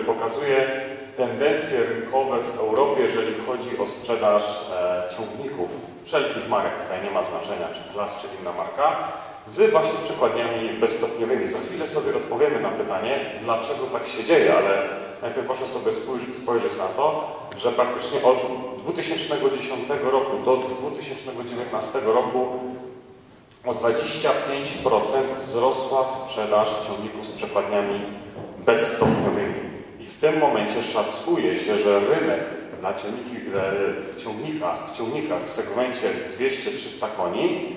pokazuje tendencje rynkowe w Europie, jeżeli chodzi o sprzedaż e, ciągników wszelkich marek. Tutaj nie ma znaczenia, czy klas, czy inna marka, z właśnie przekładniami bezstopniowymi. Za chwilę sobie odpowiemy na pytanie, dlaczego tak się dzieje, ale najpierw proszę sobie spojrzeć, spojrzeć na to, że praktycznie od 2010 roku do 2019 roku o 25% wzrosła sprzedaż ciągników z przekładniami bezstopniowymi. I w tym momencie szacuje się, że rynek dla ciągniki, e, ciągnika, w ciągnikach w segmencie 200-300 koni,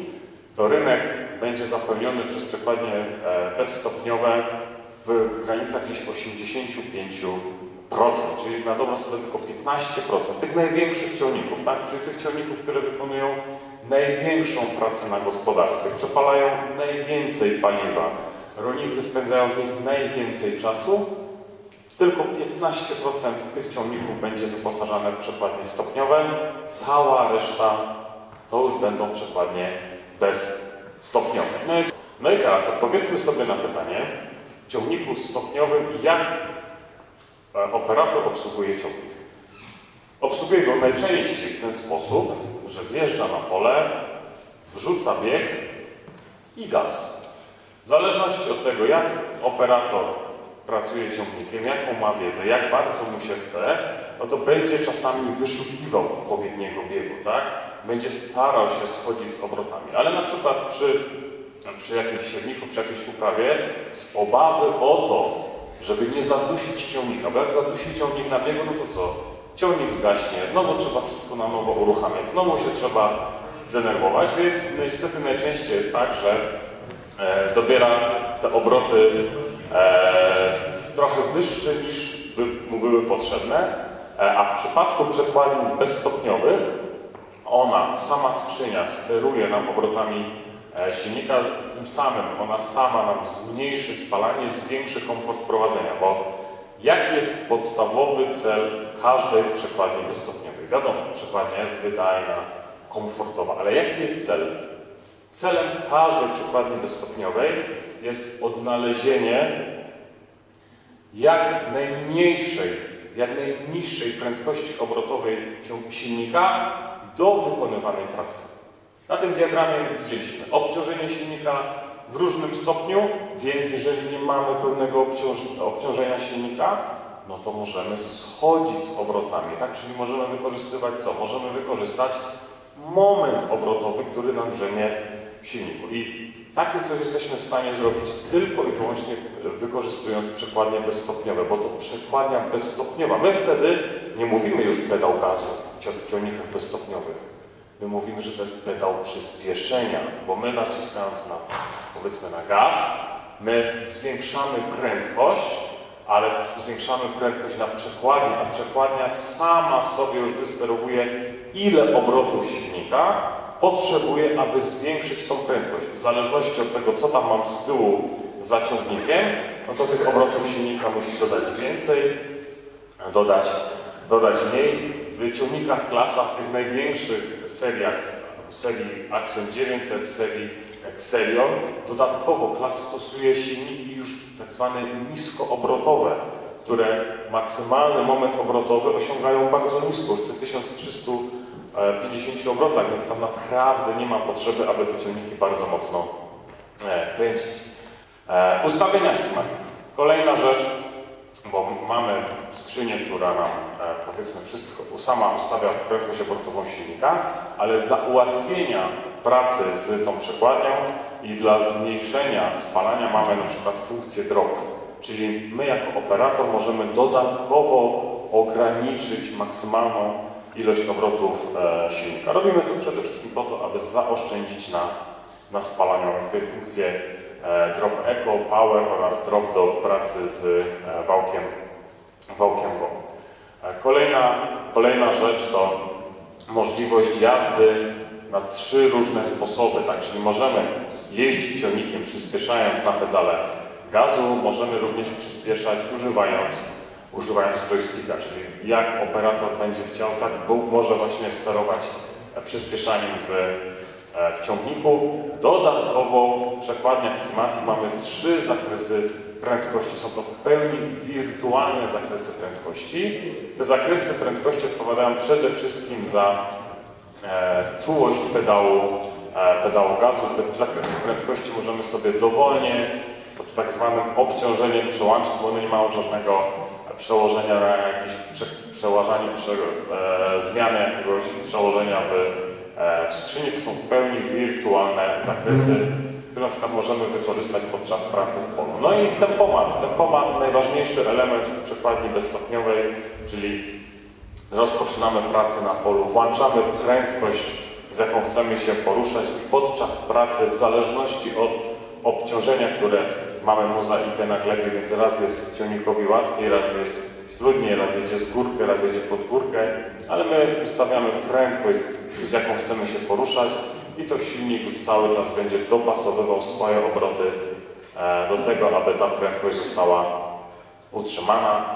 to rynek będzie zapełniony przez przekładnie e, bezstopniowe w granicach gdzieś 85%, czyli na dobrą sprawę tylko 15% tych największych ciągników, tak? czyli tych ciągników, które wykonują największą pracę na gospodarstwie, przepalają najwięcej paliwa, rolnicy spędzają w nich najwięcej czasu, tylko 15% tych ciągników będzie wyposażone w przekładnie stopniowe, cała reszta to już będą przekładnie bezstopniowe. No i, no i teraz odpowiedzmy sobie na pytanie w ciągniku stopniowym, jak e, operator obsługuje ciągnik. Obsługuje go najczęściej w ten sposób, że wjeżdża na pole, wrzuca bieg i gaz. W zależności od tego, jak operator pracuje ciągnikiem, jaką ma wiedzę, jak bardzo mu się chce, no to będzie czasami wyszukiwał odpowiedniego biegu, tak? Będzie starał się schodzić z obrotami. Ale na przykład przy, przy jakimś siewniku, przy jakiejś uprawie, z obawy o to, żeby nie zadusić ciągnika, bo jak zadusi ciągnik na biegu, no to co? Ciągnik zgaśnie, znowu trzeba wszystko na nowo uruchamiać, znowu się trzeba denerwować, więc niestety najczęściej jest tak, że dobiera te obroty e, trochę wyższe niż by mu były potrzebne, e, a w przypadku przekładni bezstopniowych ona, sama skrzynia steruje nam obrotami e, silnika, tym samym ona sama nam zmniejszy spalanie, zwiększy komfort prowadzenia, bo jaki jest podstawowy cel każdej przekładni bezstopniowej? Wiadomo, przekładnia jest wydajna, komfortowa, ale jaki jest cel? Celem każdej przekładni bezstopniowej jest odnalezienie jak najmniejszej, jak najniższej prędkości obrotowej silnika do wykonywanej pracy. Na tym diagramie widzieliśmy obciążenie silnika w różnym stopniu, więc jeżeli nie mamy pełnego obciąż- obciążenia silnika, no to możemy schodzić z obrotami, tak? Czyli możemy wykorzystywać co? Możemy wykorzystać moment obrotowy, który nam drzemie w silniku. I takie coś jesteśmy w stanie zrobić tylko i wyłącznie wykorzystując przekładnie bezstopniowe, bo to przekładnia bezstopniowa. My wtedy nie mówimy już pedał gazu w ciągnikach bezstopniowych. My mówimy, że to jest pedał przyspieszenia, bo my naciskając na, powiedzmy, na gaz, my zwiększamy prędkość, ale zwiększamy prędkość na przekładni, a przekładnia sama sobie już wysterowuje, ile obrotów silnika potrzebuje, aby zwiększyć tą prędkość. W zależności od tego, co tam mam z tyłu za ciągnikiem, no to tych obrotów silnika musi dodać więcej, dodać, dodać mniej. W ciągnikach klasach, w tych największych seriach, w serii Axion 900, w serii Xelion, dodatkowo klas stosuje silniki już tak zwane niskoobrotowe, które maksymalny moment obrotowy osiągają bardzo nisko, już przy 1350 obrotach, więc tam naprawdę nie ma potrzeby, aby te ciągniki bardzo mocno e, kręcić. E, Ustawienia SMAC. Kolejna rzecz, bo mamy skrzynię, która nam e, powiedzmy wszystko sama ustawia prędkość obrotową silnika, ale dla ułatwienia pracy z tą przekładnią i dla zmniejszenia spalania mamy na przykład funkcję drop. Czyli my jako operator możemy dodatkowo ograniczyć maksymalną ilość obrotów e, silnika. Robimy to przede wszystkim po to, aby zaoszczędzić na, na spalaniu. Mamy tutaj funkcję e, drop eco, power oraz drop do pracy z e, wałkiem, wałkiem WOM. Kolejna, kolejna rzecz to możliwość jazdy na trzy różne sposoby, tak? czyli możemy jeździć ciągnikiem przyspieszając na pedale gazu, możemy również przyspieszać używając, używając joysticka, czyli jak operator będzie chciał, tak Bóg może właśnie sterować przyspieszaniem w, e, w ciągniku. Dodatkowo w przekładniach Simati mamy trzy zakresy prędkości. Są to w pełni wirtualne zakresy prędkości. Te zakresy prędkości odpowiadają przede wszystkim za e, czułość pedału, e, pedału gazu. Te zakresy prędkości możemy sobie dowolnie pod tak zwanym obciążeniem przełączyć, bo one nie mają żadnego przełożenia na jakieś prze, przełożenie, prze, e, zmiany jakiegoś przełożenia w, e, w skrzyni. To są w pełni wirtualne zakresy, które na przykład możemy wykorzystać podczas pracy w polu. No i tempomat. Tempomat, najważniejszy element w przekładni bezstopniowej, czyli rozpoczynamy pracę na polu, włączamy prędkość, z jaką chcemy się poruszać i podczas pracy, w zależności od obciążenia, które mamy mozaikę na glebie, więc raz jest ciągnikowi łatwiej, raz jest trudniej, raz jedzie z górkę, raz jedzie pod górkę, ale my ustawiamy prędkość, z jaką chcemy się poruszać i to silnik już cały czas będzie dopasowywał swoje obroty e, do tego, aby ta prędkość została utrzymana.